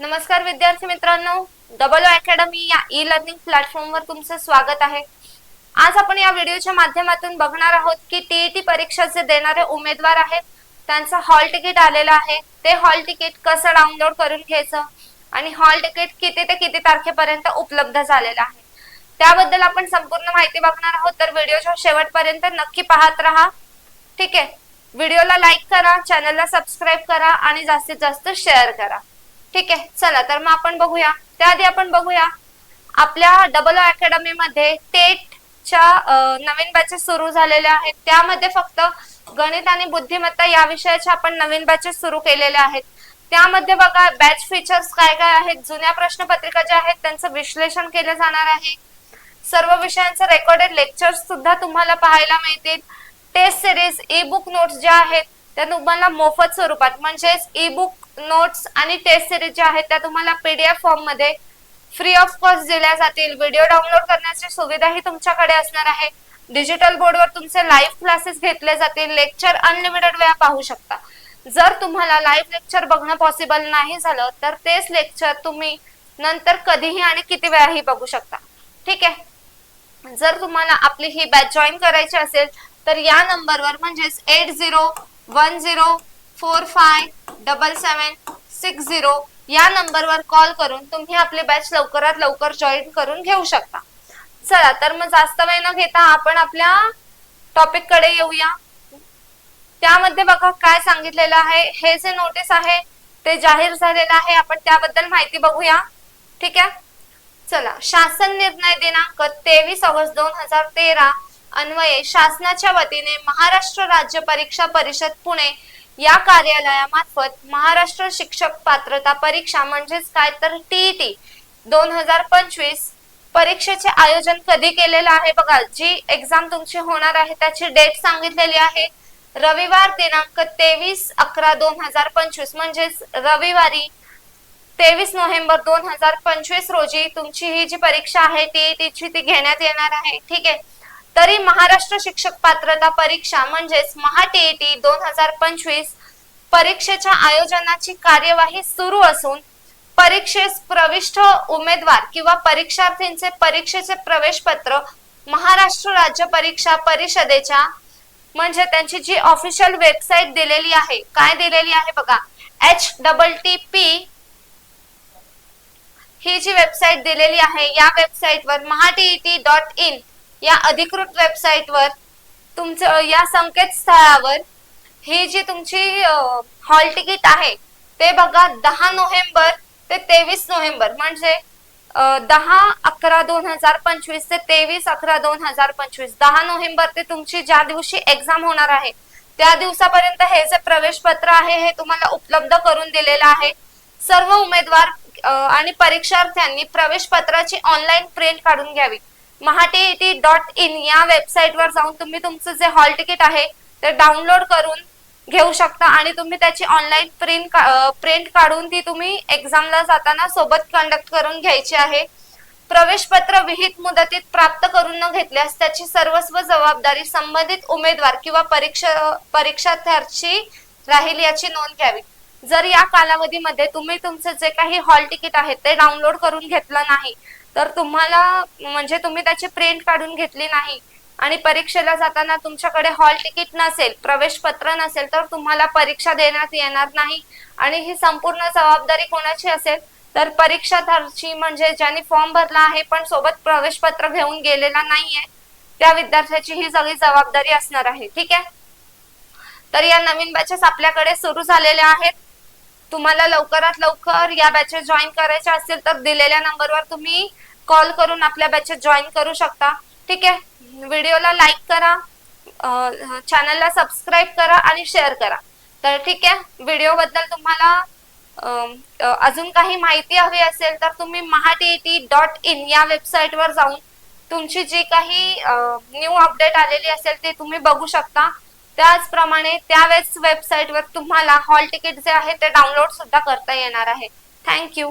नमस्कार विद्यार्थी मित्रांनो. डबल अकॅडमी या ई लर्निंग प्लॅटफॉर्मवर तुमचं स्वागत आहे. आज आपण या व्हिडिओच्या माध्यमातून बघणार आहोत की टीईटी परीक्षा जे देणारे उमेदवार आहेत. त्यांचं हॉल तिकीट आलेलं आहे. ते हॉल तिकीट कसं डाउनलोड करून घ्यायचं? आणि हॉल तिकीट किती ते किती तारखेपर्यंत उपलब्ध झालेलं आहे? त्याबद्दल आपण संपूर्ण माहिती बघणार आहोत. तर व्हिडिओच्या शेवटपर्यंत नक्की पाहत राहा. ठीक आहे? व्हिडिओला लाईक करा चॅनलला सबस्क्राईब करा आणि जास्तीत जास्त शेअर करा. ठीक आहे चला तर मग आपण बघूया. त्याआधी आपण बघूया. आपल्या डबल अकॅडमी मध्ये टेटच्या नवीन बॅचेस सुरू झालेल्या आहेत. त्यामध्ये फक्त गणित आणि बुद्धिमत्ता या विषयाच्या आपण नवीन बॅचेस सुरू केलेल्या आहेत. त्यामध्ये बघा बॅच फीचर्स काय काय आहेत? जुन्या प्रश्नपत्रिका ज्या आहेत त्यांचं विश्लेषण केलं जाणार आहे. सर्व विषयांचे रेकॉर्डेड लेक्चर्स सुद्धा तुम्हाला पाहायला मिळतील. Test series e book notes ज्या आहेत त्या तुम्हाला मोफत स्वरूपात म्हणजेच ई बुक नोट्स आणि टेस्ट सिरीज ज्या आहेत त्या तुम्हाला पीडीएफ फॉर्ममध्ये फ्री ऑफ कॉस्ट दिल्या जातील. व्हिडिओ डाउनलोड करण्याची सुविधाही तुमच्याकडे असणार आहे. डिजिटल बोर्डवर तुमचे लाईव्ह क्लासेस घेतले जातील. लेक्चर अनलिमिटेड वेळा पाहू शकता. जर तुम्हाला लाईव्ह लेक्चर बघणं पॉसिबल नाही झालं तर तेच लेक्चर तुम्ही नंतर कधीही आणि किती वेळाही बघू शकता. ठीक आहे? जर तुम्हाला आपली ही बॅच जॉईन करायची असेल तर या नंबरवर म्हणजेच eight zero one zero four five double seven six zero या नंबरवर कॉल करून तुम्ही आपली बॅच लवकरात लवकर जॉईन करून घेऊ शकता. चला तर मग जास्त वेळ न घेता आपण आपल्या टॉपिककडे येऊया. त्यामध्ये बघा काय सांगितलेलं आहे. हे जे नोटीस आहे ते जाहीर झालेलं आहे. आपण त्याबद्दल माहिती बघूया. ठीक आहे? चला शासन निर्णय दिनांक तेवीस ऑगस्ट दोन हजार तेरा अन्वये शासनाच्या वतीने महाराष्ट्र राज्य परीक्षा परिषद पुणे या कार्यालयामार्फत महाराष्ट्र शिक्षक पात्रता परीक्षा म्हणजेच काय तर टीईटी. दोन हजार पंचवीस परीक्षेचे आयोजन कधी केलेलं आहे बघा जी एक्झाम तुमची होणार आहे त्याची डेट सांगितलेली आहे. रविवार दिनांक तेवीस अकरा दोन हजार पंचवीस म्हणजेच रविवारी तेवीस नोव्हेंबर दोन हजार पंचवीस रोजी तुमची ही जी परीक्षा आहे टीईटीची ती घेण्यात येणार आहे. ठीक आहे. तरी महाराष्ट्र शिक्षक पात्रता परीक्षा म्हणजेच महा टीईटी दोन हजार पंचवीस परीक्षेच्या आयोजनाची कार्यवाही सुरू असून परीक्षेस प्रविष्ट उमेदवार किंवा परीक्षार्थींचे परीक्षेचे प्रवेश पत्र महाराष्ट्र राज्य परीक्षा परिषदेच्या म्हणजे त्यांची जी ऑफिशियल वेबसाईट दिलेली आहे काय दिलेली आहे बघा एच डबल टी पी ही जी वेबसाईट दिलेली आहे या वेबसाईटवर महाटीईटी डॉट इन या अधिकृत वेबसाईटवर तुमचं या संकेतस्थळावर ही जी तुमची हॉल तिकीट आहे ते बघा दहा नोव्हेंबर ते तेवीस नोव्हेंबर. म्हणजे दहा अकरा दोन हजार पंचवीस ते तेवीस अकरा दोन हजार पंचवीस. दहा नोव्हेंबर ते तुमची ज्या दिवशी एक्झाम होणार आहे त्या दिवसापर्यंत हे जे प्रवेश पत्र आहे हे तुम्हाला उपलब्ध करून दिलेलं आहे. सर्व उमेदवार आणि परीक्षार्थ्यांनी प्रवेश पत्राची ऑनलाईन प्रिंट काढून घ्यावी. महाटीईटी डॉट इन या वेबसाईटवर जाऊन तुम्ही तुमचं जे हॉल तिकीट आहे ते डाउनलोड करून घेऊ शकता आणि तुम्ही त्याची ऑनलाईन प्रिंट प्रिंट काढून ती तुम्ही एक्झामला जाताना सोबत कंडक्ट करून घ्यायची आहे. प्रवेश पत्र विहित मुदतीत प्राप्त करून न घेतल्यास त्याची सर्वस्व जबाबदारी संबंधित उमेदवार किंवा परीक्षा परीक्षार्थ्याची राहील याची नोंद घ्यावी. जर या कालावधीमध्ये तुम्ही तुमचे जे काही हॉल तिकीट आहे ते डाउनलोड करून घेतलं नाही तर तुम्हाला म्हणजे तुम्ही त्याची प्रिंट काढून घेतली नाही आणि परीक्षेला जाताना तुमच्याकडे हॉल तिकीट नसेल प्रवेश पत्र नसेल तर तुम्हाला परीक्षा देण्यात येणार नाही आणि ही संपूर्ण जबाबदारी कोणाची असेल? तर परीक्षार्थी म्हणजे ज्यांनी फॉर्म भरला आहे पण सोबत प्रवेश पत्र घेऊन गेलेला नाहीये त्या विद्यार्थ्याची ही सगळी जबाबदारी असणार आहे. ठीक आहे? तर या नवीन बॅचेस आपल्याकडे सुरू झालेल्या आहेत. तुम्हाला लवकरात लवकर या बॅचेस जॉईन करायचे असतील तर दिलेल्या नंबरवर तुम्ही कॉल करून आपल्या बॅचेस जॉईन करू शकता. ठीक आहे? व्हिडिओला लाईक करा चॅनलला सबस्क्राईब करा आणि शेअर करा. तर ठीक आहे? व्हिडिओ बद्दल तुम्हाला अजून काही माहिती हवी असेल तर तुम्ही महाटीटी डॉट इन या वेबसाईटवर जाऊन तुमची जी काही न्यू अपडेट आलेली असेल ते तुम्ही बघू शकता. त्याचप्रमाणे त्यावेळेस वेबसाईटवर तुम्हाला हॉल तिकीट जे आहे ते डाउनलोड सुद्धा करता येणार आहे. थँक्यू